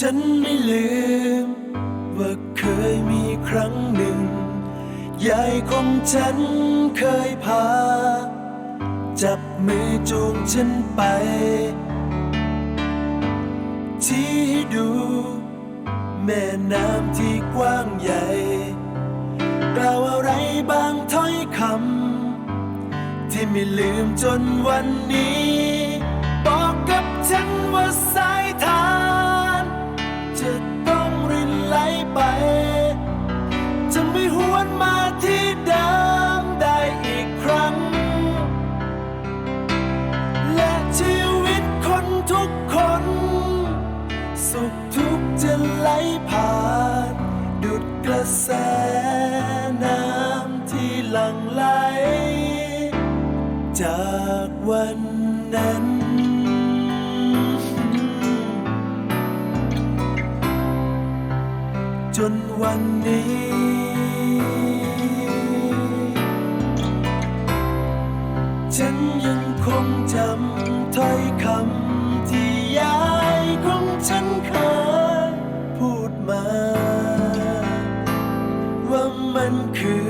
ฉันไม่ลืม ว่าเคยมีครั้งหนึ่ง ยายของฉันเคยพา จับมือจูงฉันไปชี้ให้ดู แม่น้ำที่กว้างใหญ่กล่าวอะไรบางถ้อยคำ ที่ไม่ลืมจนวันนี้ บอกกับฉันว่าสายทา สุขทุกข์จะไหลผ่านดุดกระแสน้ำที่หลั่งไหล จากวันนั้น จนวันนี้ ฉันยังคงจำถ้อยคำที่ยายของฉัน มันคือ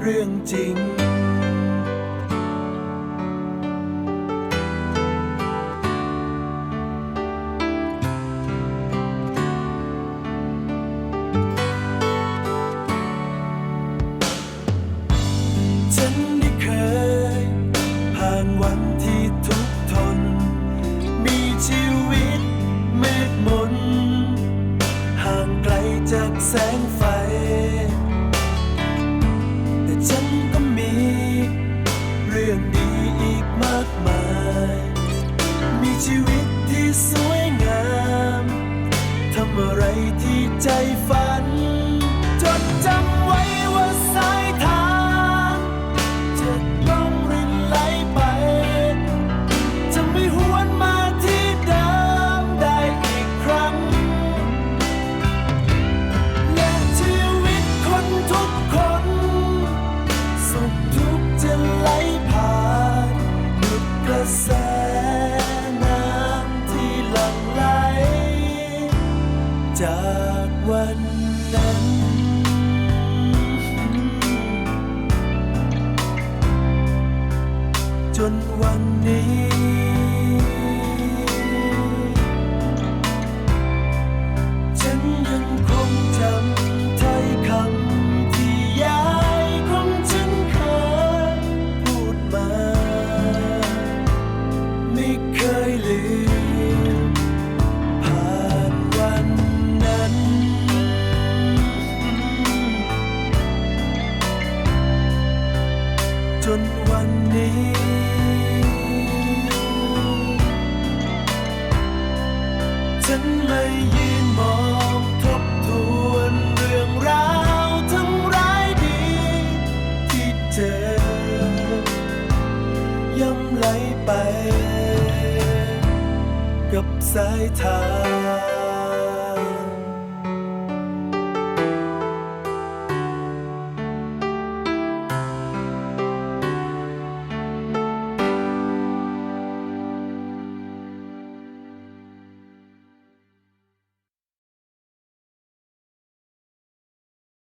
เรื่องจริง ฉัน อะไรที่ใจฝัน จดจำ วันนั้น จนวันนี้ ฉันไม่ยืนมองทบทวนเรื่องราวทั้งร้ายดีที่เจอย่ำไหลไป กับสายทาน